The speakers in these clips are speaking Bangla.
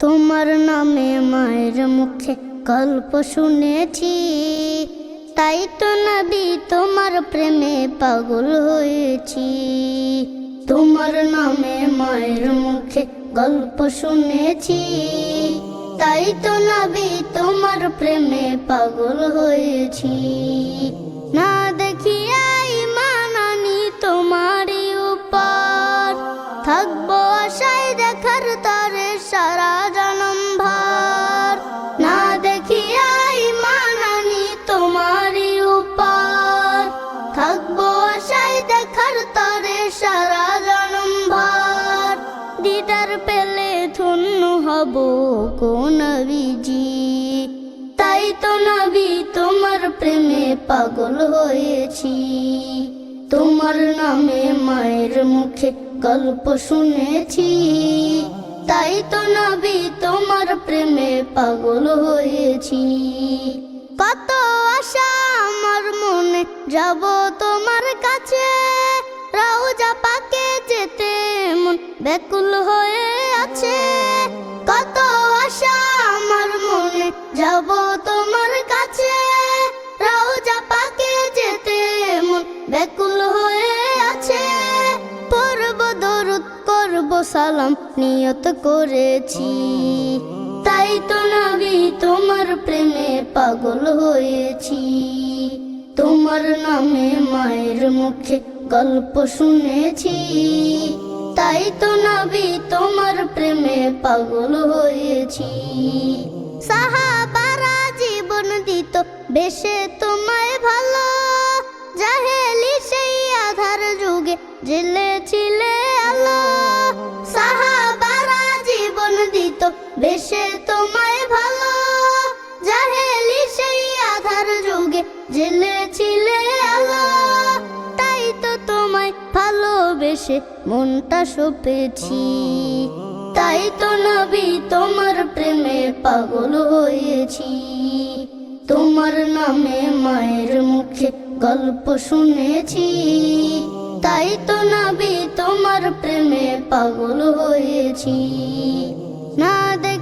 তোমার নামে মায়ের মুখে গল্প শুনেছি। তাই তো নবী তোমার প্রেমে পাগল হয়েছি। তোমার নামে মায়ের মুখে গল্প শুনেছি। তাই তো নবী তোমার প্রেমে পাগল হয়েছি। না দেখিয়া ইমান আনি তোমারই উপর। থাকব দেখার সারা দিদার পেলে হব কোন তাই তো নবী, তোমার প্রেমে পাগল হয়েছি। তোমার নামে মায়ের মুখে গল্প শুনেছি। তাই তো নবী, তোমার প্রেমে পাগল হয়েছি। যাব তোমার কাছে। রাউজা পাকে যেতে মন ব্যাকুল হয়ে আছে। কত আশা আমার মনে, যাব তোমার কাছে। রাউজা পাকে যেতে মন ব্যাকুল হয়ে আছে। পড়ব দরুদ, করব সালাম, নিয়ত করেছি। তাই তো নবী, তোমার প্রেমে পাগল হয়েছি। তোমার নামে মায়ের মুখে গল্প শুনেছি। তাই তো নবী তোমার প্রেমে পাগল হয়েছি। সাহাবারা জীবন দিত, বেশে তোমায় ভালো। জাহেলি সেই আধার যুগে জেলে ছিলে আলো। সাহাবারা জীবন দিত, বেশে তোমায় জেলে ছিলে তাই তো তোমায় ভালোবেসে মনটা সপেছি। তাই তো নবী তোমার প্রেমে পাগল হয়েছি। তোমার নামে মায়ের মুখে গল্প শুনেছি। তাই তো নবী তোমার প্রেমে পাগল হয়েছি। না দেখিয়া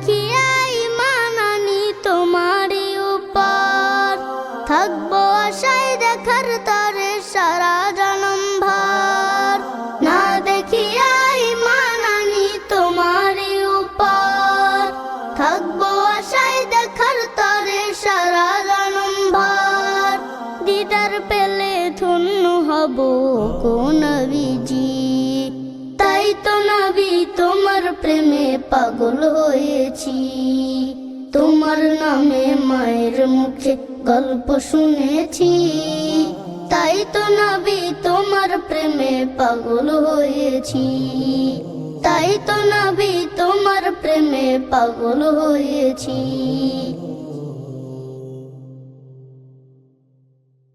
দিদার পেলে ধন্য হব কোন বিজি তাই তো নবী, তোমার প্রেমে পাগল হয়েছি। তোমার নামে মায়ের মুখে গল্প শুনেছি। তাই তো নবী, তোমার প্রেমে পাগল হয়েছি। তাই তো নবী, তোমার প্রেমে পাগল হয়েছি।